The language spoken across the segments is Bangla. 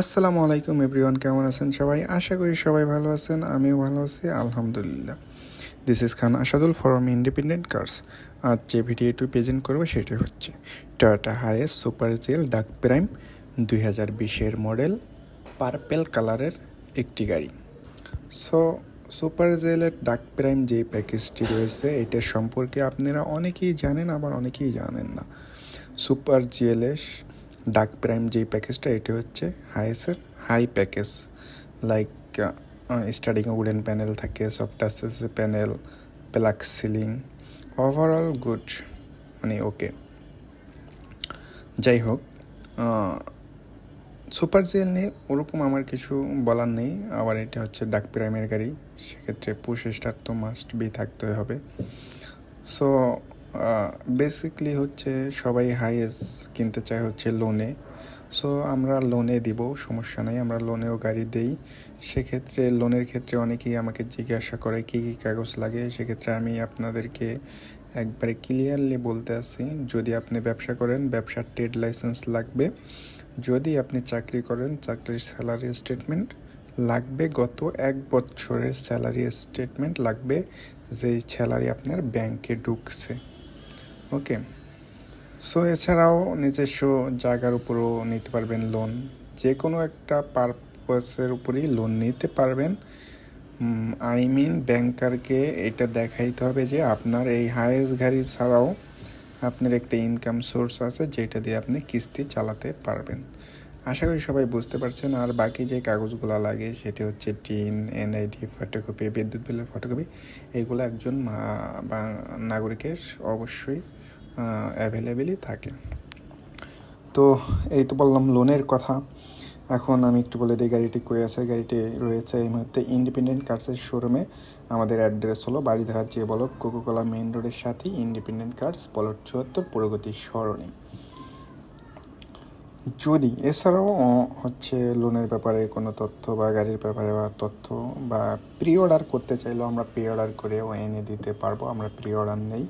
আসসালামু আলাইকুম এভরিওয়ান, কেমন আছেন সবাই? আশা করি সবাই ভালো আছেন, আমিও ভালো আছি, আলহামদুলিল্লাহ। This is Khan Asadul from independent cars আজ যে ভিডিওটি প্রেজেন্ট করব সেটি হচ্ছে Toyota HiAce super GL dark prime দুই হাজার বিশের মডেল পার্পেল কালারের একটি গাড়ি। সো সুপার জেলের ডাক প্রাইম যে প্যাকেজটি রয়েছে, এটা সম্পর্কে আপনারা অনেকেই জানেন, আবার অনেকেই জানেন না। সুপার জিএলএস ডাক প্রাইম যেই প্যাকেজটা এটি হচ্ছে হাইসের high package like starting wooden panel থাকে সফট আসেসে প্যানেল প্লাক সিলিং ওভারঅল গুড মানে ওকে যাই হোক সুপার জেল নিয়ে ওরকম আমার কিছু বলার নেই। আবার এটা হচ্ছে ডাক প্রাইমের গাড়ি। সেক্ষেত্রে পুশ স্টার তো মাস্ট বি থাকতে হবে। সো বেসিকলি হচ্ছে সবাই হাইয়েস কিনতে চায় হচ্ছে লোনে সো আমরা লোনে দিব, সমস্যা নাই, আমরা লোনেও গাড়ি দেই। সেক্ষেত্রে লোনের ক্ষেত্রে অনেকেই আমাকে জিজ্ঞাসা করে, কী কী কাগজ লাগে? সেক্ষেত্রে আমি আপনাদেরকে একবারে ক্লিয়ারলি বলতে আসি যদি আপনি ব্যবসা করেন, ব্যবসার ট্রেড লাইসেন্স লাগবে। যদি আপনি চাকরি করেন, চাকরির স্যালারি স্টেটমেন্ট লাগবে, গত এক বছরের স্যালারি স্টেটমেন্ট লাগবে, যেই স্যালারি আপনার ব্যাংকে ঢুকছে। ওকে সো এছাড়াও নিজস্ব জায়গার উপরও নিতে পারবেন লোন যে কোনো একটা পারপাসের উপরেই লোন নিতে পারবেন। আই মিন ব্যাংকারকে এটা দেখাইতে হবে যে আপনার এই হায়েস্ট গাড়ি ছাড়াও আপনার একটা ইনকাম সোর্স আছে, যেটা দিয়ে আপনি কিস্তি চালাতে পারবেন। আশা করি সবাই বুঝতে পারছেন। আর বাকি যে কাগজগুলো লাগে, সেটি হচ্ছে টিন এনআইডি ফটোকপি বিদ্যুৎ বিলের ফটোকপি এগুলো একজন মা, বা নাগরিকের অবশ্যই অ্যাভেলেবেলই থাকে। তো এই তো বললাম লোনের কথা। এখন আমি একটু বলে দিই, গাড়িটি কই আছে? গাড়িটি রয়েছে এই মুহূর্তে ইন্ডিপেন্ডেন্ট কার্সের শোরুমে আমাদের অ্যাড্রেস হলো বাড়িধারা যে বলক কোকোকলা মেইন রোডের সাথে ইন্ডিপেন্ডেন্ট কার্স পলট চুয়াত্তর, প্রগতি সরণি। যদি এছাড়াও হচ্ছে লোনের ব্যাপারে কোনো তথ্য বা গাড়ির ব্যাপারে বা তথ্য বা প্রি অর্ডার করতে চাইলেও আমরা প্রি অর্ডার করেও এনে দিতে পারব। আমরা প্রি অর্ডার নেই।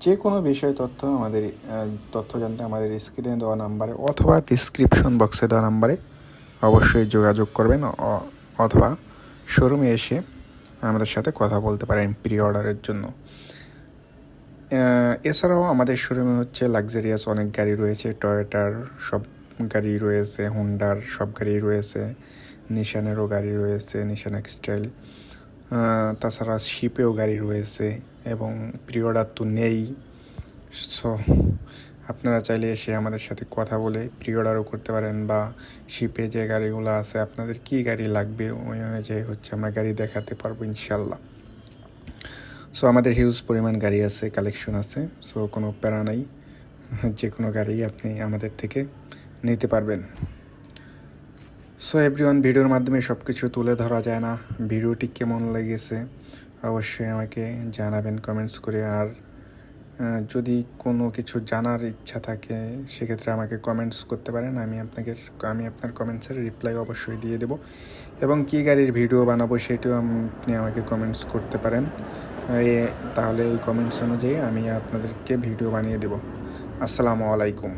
যে কোনো বিষয় তথ্য আমাদের তথ্য জানতে আমাদের স্ক্রিনে দেওয়া নাম্বারে অথবা ডিসক্রিপশন বক্সে দেওয়া নাম্বারে অবশ্যই যোগাযোগ করবেন অথবা শোরুমে এসে আমাদের সাথে কথা বলতে পারেন প্রি অর্ডারের জন্য। এছাড়াও আমাদের শোরুমে হচ্ছে লাক্সারিয়াস অনেক গাড়ি রয়েছে টয়োটার সব গাড়ি রয়েছে হুন্ডার সব গাড়ি রয়েছে নিশানেরও গাড়ি রয়েছে নিশান এক্সটাইল তাছাড়া শিপেও গাড়ি রয়েছে এবং প্রি অর্ডার তো নেই। সো আপনারা চাইলে এসে আমাদের সাথে কথা বলে প্রি অর্ডারও করতে পারেন বা শিপে যে গাড়িগুলো আছে, আপনাদের কি গাড়ি লাগবে? ওই অনুযায়ী হচ্ছে আমরা গাড়ি দেখাতে পারব ইনশাল্লাহ সো আমাদের হিউজ পরিমাণ গাড়ি আছে কালেকশন আছে। সো কোনো প্যারা নাই। যে কোনো গাড়ি আপনি আমাদের থেকে নিতে পারবেন। সো এভরিওয়ান ভিডিওর মাধ্যমে সব কিছু তুলে ধরা যায় না। ভিডিওটি কেমন লেগেছে? অবশ্যই আমাকে জানাবেন কমেন্টস করে। আর যদি কোনো কিছু জানার ইচ্ছা থাকে, সেক্ষেত্রে আমাকে কমেন্টস করতে পারেন। আমি আপনাকে, আমি আপনার কমেন্টসের রিপ্লাই অবশ্যই দিয়ে দেব। এবং কী গাড়ির ভিডিও বানাবো, সেটিও আপনি আমাকে কমেন্টস করতে পারেন। তাহলে ওই কমেন্টস অনুযায়ী আমি আপনাদেরকে ভিডিও বানিয়ে দেব। আসসালামু আলাইকুম।